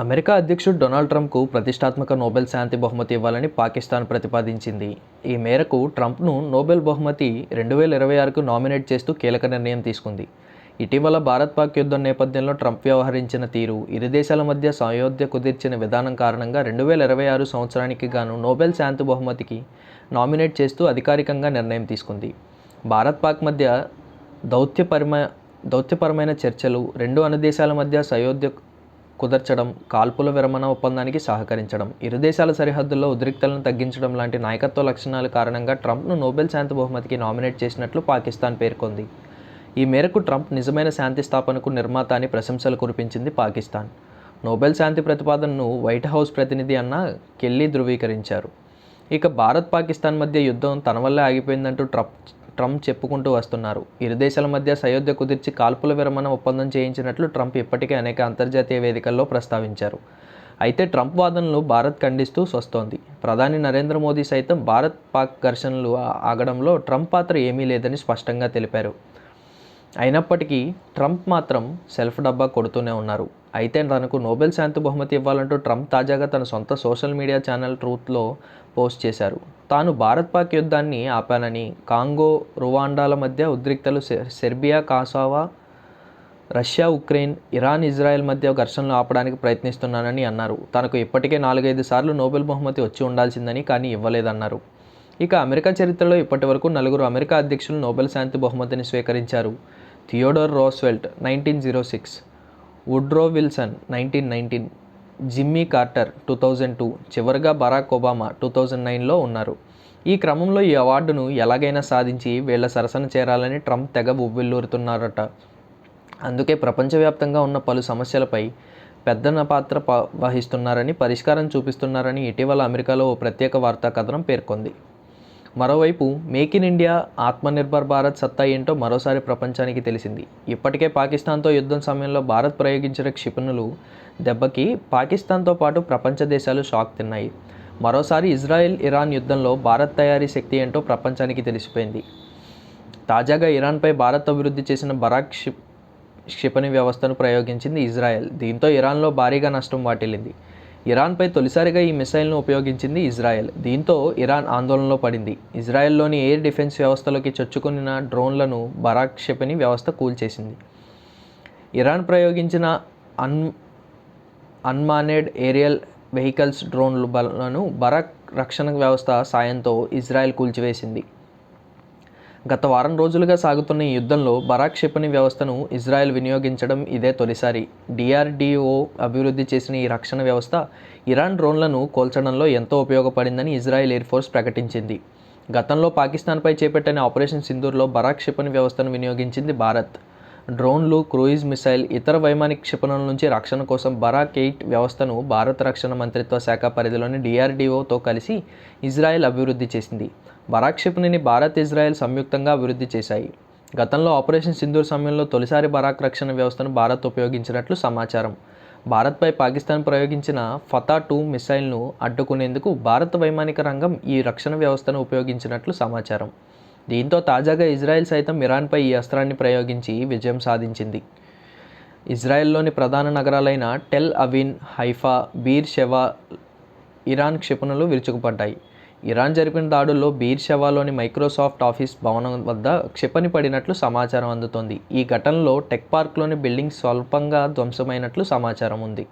America అధ్యక్షుడు Donald ట్రంప్కు ప్రతిష్టాత్మక Nobel శాంతి బహుమతి ఇవ్వాలని పాకిస్తాన్ ప్రతిపాదించింది. ఈ మేరకు ట్రంప్ను నోబెల్ బహుమతి రెండు వేల ఇరవై ఆరుకు నామినేట్ చేస్తూ కీలక నిర్ణయం తీసుకుంది. ఇటీవల భారత్ పాక్ యుద్ధం నేపథ్యంలో ట్రంప్ వ్యవహరించిన తీరు ఇరు దేశాల మధ్య సయోధ్య కుదిర్చిన విధానం కారణంగా రెండు వేల ఇరవై ఆరు సంవత్సరానికి గాను నోబెల్ శాంతి బహుమతికి నామినేట్ చేస్తూ అధికారికంగా నిర్ణయం తీసుకుంది. భారత్ పాక్ మధ్య దౌత్యపరమ దౌత్యపరమైన చర్చలు రెండు అను దేశాల మధ్య సయోధ్య కుదర్చడం కాల్పుల విరమణ ఒప్పందానికి సహకరించడం ఇరు దేశాల సరిహద్దుల్లో ఉద్రిక్తలను తగ్గించడం లాంటి నాయకత్వ లక్షణాల కారణంగా ట్రంప్ను నోబెల్ శాంతి బహుమతికి నామినేట్ చేసినట్లు పాకిస్తాన్ పేర్కొంది. ఈ మేరకు ట్రంప్ నిజమైన శాంతి స్థాపనకు నిర్మాత అని ప్రశంసలు కురిపించింది పాకిస్తాన్. నోబెల్ శాంతి ప్రతిపాదనను వైట్ హౌస్ ప్రతినిధి అన్న కెల్లీ ధృవీకరించారు. ఇక భారత్ పాకిస్తాన్ మధ్య యుద్ధం తన వల్లే ఆగిపోయిందంటూ ట్రంప్ ట్రంప్ చెప్పుకుంటూ వస్తున్నారు. ఇరు దేశాల మధ్య సయోధ్య కుదిర్చి కాల్పుల విరమణ ఒప్పందం చేయించినట్లు ట్రంప్ ఇప్పటికే అనేక అంతర్జాతీయ వేదికల్లో ప్రస్తావించారు. అయితే ట్రంప్ వాదనలు భారత్ ఖండిస్తూ వస్తోంది ప్రధాని నరేంద్ర మోదీ సైతం భారత్ పాక్ ఘర్షణలు ఆగడంలో ట్రంప్ పాత్ర ఏమీ లేదని స్పష్టంగా తెలిపారు. అయినప్పటికీ ట్రంప్ మాత్రం సెల్ఫ్ డబ్బా కొడుతూనే ఉన్నారు. అయితే తనకు నోబెల్ శాంతి బహుమతి ఇవ్వాలంటూ ట్రంప్ తాజాగా తన సొంత సోషల్ మీడియా ఛానల్ ట్రూత్లో పోస్ట్ చేశారు. తాను భారత్ పాక్ యుద్ధాన్ని ఆపానని కాంగో రువాండాల మధ్య ఉద్రిక్తలు సె- Serbia Kosovo Russia Ukraine Iran Israel మధ్య ఘర్షణలు ఆపడానికి ప్రయత్నిస్తున్నానని అన్నారు. తనకు ఇప్పటికే నాలుగైదు సార్లు నోబెల్ బహుమతి వచ్చి ఉండాల్సిందని కానీ ఇవ్వలేదన్నారు. ఇక అమెరికా చరిత్రలో ఇప్పటివరకు నలుగురు అమెరికా అధ్యక్షులు నోబెల్ శాంతి బహుమతిని స్వీకరించారు. Theodore Roosevelt nineteen zero six. Woodrow Wilson nineteen nineteen Jimmy Carter two thousand two చివరిగా బరాక్ ఒబామా టూ థౌజండ్ నైన్లో ఉన్నారు. ఈ క్రమంలో ఈ అవార్డును ఎలాగైనా సాధించి వీళ్ళ సరసన చేరాలని ట్రంప్ తెగ ఉవ్విల్లూరుతున్నారట అందుకే ప్రపంచవ్యాప్తంగా ఉన్న పలు సమస్యలపై పెద్దన పాత్ర వహిస్తున్నారని పరిష్కారం చూపిస్తున్నారని ఇటీవల అమెరికాలో ఓ ప్రత్యేక వార్తా కథనం పేర్కొంది. మరోవైపు make in India Atmanirbhar Bharat సత్తా ఏంటో మరోసారి ప్రపంచానికి తెలిసింది. ఇప్పటికే పాకిస్తాన్తో యుద్ధం సమయంలో భారత్ ప్రయోగించిన క్షిపణులు దెబ్బకి పాకిస్తాన్తో పాటు ప్రపంచ దేశాలు షాక్ తిన్నాయి. మరోసారి ఇజ్రాయెల్ ఇరాన్ యుద్ధంలో భారత్ తయారీ శక్తి ఏంటో ప్రపంచానికి తెలిసిపోయింది. తాజాగా ఇరాన్పై భారత్ అభివృద్ధి చేసిన బరాక్ క్షిప్ క్షిపణి వ్యవస్థను ప్రయోగించింది ఇజ్రాయెల్. దీంతో ఇరాన్లో భారీగా నష్టం వాటిల్లింది. ఇరాన్పై తొలిసారిగా ఈ మిసైల్ను ఉపయోగించింది ఇజ్రాయెల్. దీంతో ఇరాన్ ఆందోళనలో పడింది. ఇజ్రాయెల్లోని ఎయిర్ డిఫెన్స్ వ్యవస్థలోకి చొచ్చుకున్న డ్రోన్లను బరాక్ క్షిపణి వ్యవస్థ కూల్చేసింది. ఇరాన్ ప్రయోగించిన అన్ అన్మానెడ్ ఏరియల్ వెహికల్స్ డ్రోన్లు బలను బరాక్ రక్షణ వ్యవస్థ సాయంతో ఇజ్రాయెల్ కూల్చివేసింది. గత వారం రోజులుగా సాగుతున్న ఈ యుద్ధంలో బరాక్ క్షిపణి వ్యవస్థను ఇజ్రాయెల్ వినియోగించడం ఇదే తొలిసారి. డిఆర్డిఓ అభివృద్ధి చేసిన ఈ రక్షణ వ్యవస్థ ఇరాన్ డ్రోన్లను కోల్చడంలో ఎంతో ఉపయోగపడిందని ఇజ్రాయెల్ ఎయిర్ ఫోర్స్ ప్రకటించింది. గతంలో పాకిస్తాన్పై చేపట్టిన ఆపరేషన్ సింధూర్లో బరాక్ క్షిపణి వ్యవస్థను వినియోగించింది భారత్. డ్రోన్లు క్రూయిజ్ మిసైల్ ఇతర వైమానిక క్షిపణుల నుంచి రక్షణ కోసం బరాక్ ఎయిట్ వ్యవస్థను భారత రక్షణ మంత్రిత్వ శాఖ పరిధిలోని డిఆర్డీఓతో కలిసి ఇజ్రాయెల్ అభివృద్ధి చేసింది. బరాక్ క్షిపణిని భారత్ ఇజ్రాయెల్ సంయుక్తంగా అభివృద్ధి చేశాయి. గతంలో ఆపరేషన్ సింధూర్ సమయంలో తొలిసారి బరాక్ రక్షణ వ్యవస్థను భారత్ ఉపయోగించినట్లు సమాచారం. భారత్పై పాకిస్తాన్ ప్రయోగించిన ఫతా టూ మిసైల్ను అడ్డుకునేందుకు భారత వైమానిక రంగం ఈ రక్షణ వ్యవస్థను ఉపయోగించినట్లు సమాచారం. దీంతో తాజాగా ఇజ్రాయెల్ సైతం ఇరాన్పై ఈ అస్త్రాన్ని ప్రయోగించి విజయం సాధించింది. ఇజ్రాయెల్లోని ప్రధాన నగరాలైన Tel Aviv Haifa Beer Sheva Iran క్షిపణులు విరుచుకుపడ్డాయి. ఇరాన్ జరిపిన దాడుల్లో బీర్ షెవాలోని మైక్రోసాఫ్ట్ ఆఫీస్ భవనం వద్ద క్షిపణి పడినట్లు సమాచారం అందుతోంది. ఈ ఘటనలో టెక్ పార్క్లోని బిల్డింగ్ స్వల్పంగా ధ్వంసమైనట్లు సమాచారం ఉంది.